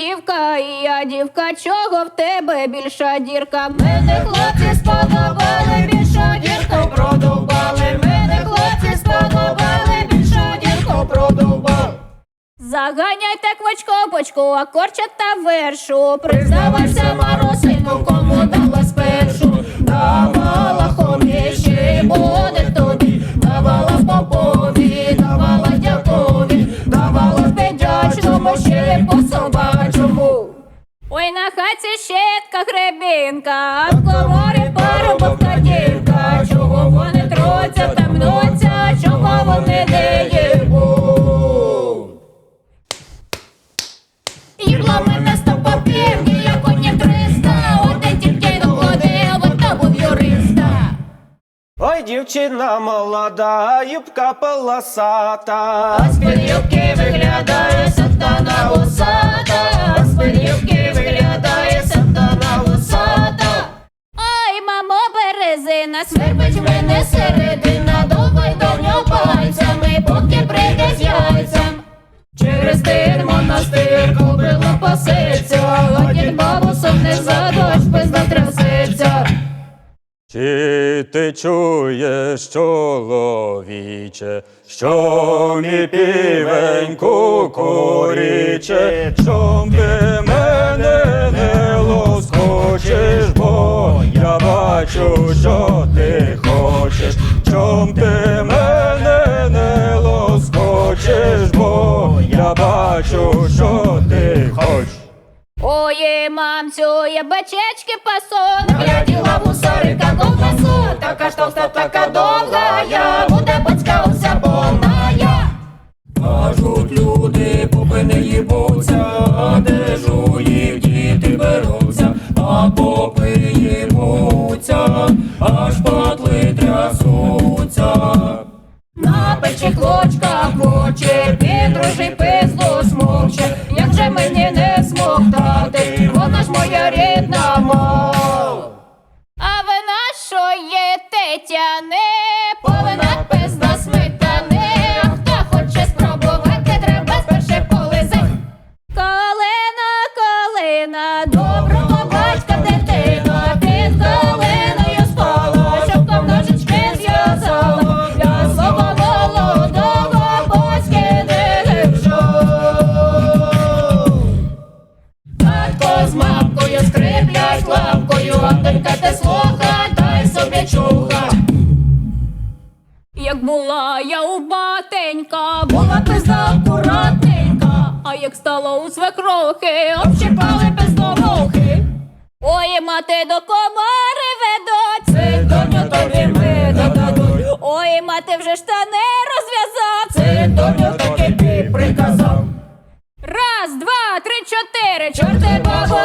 дівка, і я дівка, чого в тебе більша дірка? Мене хлопці сподобали, більшу дірку продовбали. Мене хлопці сподобали, більшу дірку продовбали. Заганяйте квачко, бочку, а корчата вершу. Признавайся, Марусинку, кому дала Ой, щетка гребінка, а в коморі парубок дівка. Чого вони троться та мнуться, чого вони не їбуть? Їбла мене сто попів, я коні триста, один тільки доходив, от то був юриста. Ой, дівчина молода, юбка полосата. А з пилюбки виглядає сатана вусата, березина, свербить мене середина, довбай до нього пальцями, поки прийде з яйцем. Через тин монастир кобила пасеться, дід бабусом не задощ без трясеться. Чи ти чуєш, чоловіче, що мій півень кукуріче, що ти мене не лоскочеш, бо я бачу, що бачу, що ти хочеш. Ой, мамцю, я бачечки пасон, гляділа мусорика ковбасу, така ж товста, така довга, я буде бацька уся повна. Кажуть люди, попи не їбуться, а де ж у їх діти беруться, а попи їбуться, аж патли трясуться. На печі клочка хоче, підружий пизлу скриплять лапкою, а донька те слуха, дай собі чуха. Як була я у батенька, була пизда акуратненька, а як стала у свекрухи, общипали пиздовухи. Ой, мати до комари ведуть, це доню тобі ми додадуть. Ой, мати вже штани розв'язав, це доню таки ти приказав. Раз, два, три, чотири, чорти бабу